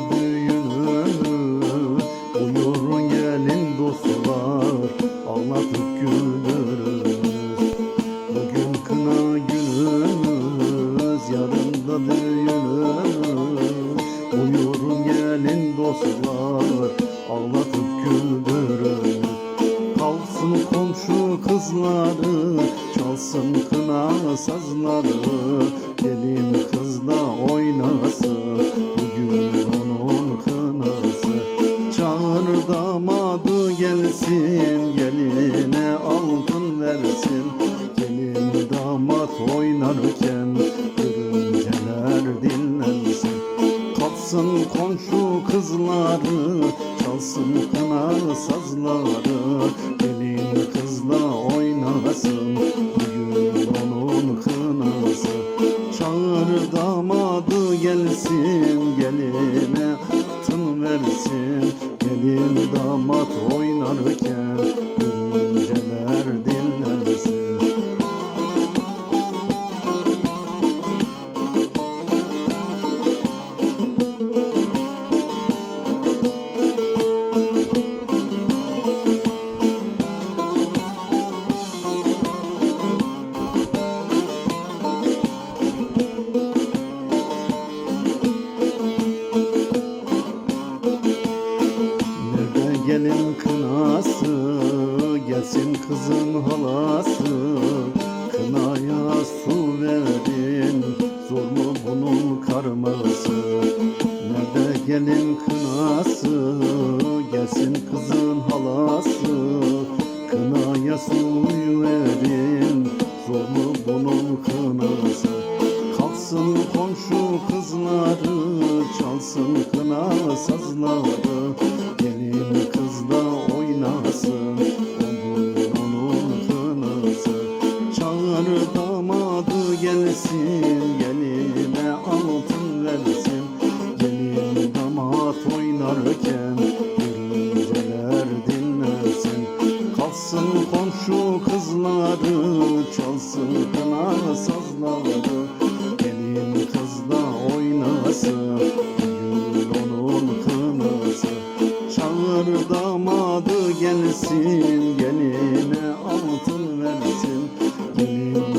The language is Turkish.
da gelin dostlar Anlatıp güldürürüz Bugün kına günümüz Yarın da düğünümüz. Buyurun gelin dostlar Anlatıp güldürürüz Kalsın komşu kızları Çalsın kına sazları. Gelin Damadı gelsin Geline altın versin. Gelin damat oynarken Görümceler dinlensin. Kalksın komşu kızları Çalsın kına sazları. Gelin kızla oynasın gelin kınası Gelsin kızın halası. Kınaya su verin Zor mu bunun karması? Nerede gelin kınası Gelsin kızın halası? Kınaya su verin Zor mu bunun kınası? Kalksın komşu kızları Çalsın kına sazları Yatsın komşu kızları Çalsın kına sazları. Gelin kızla oynasın Bugün onun kınası. Çağır damadı gelsin Geline altın versin. Gelin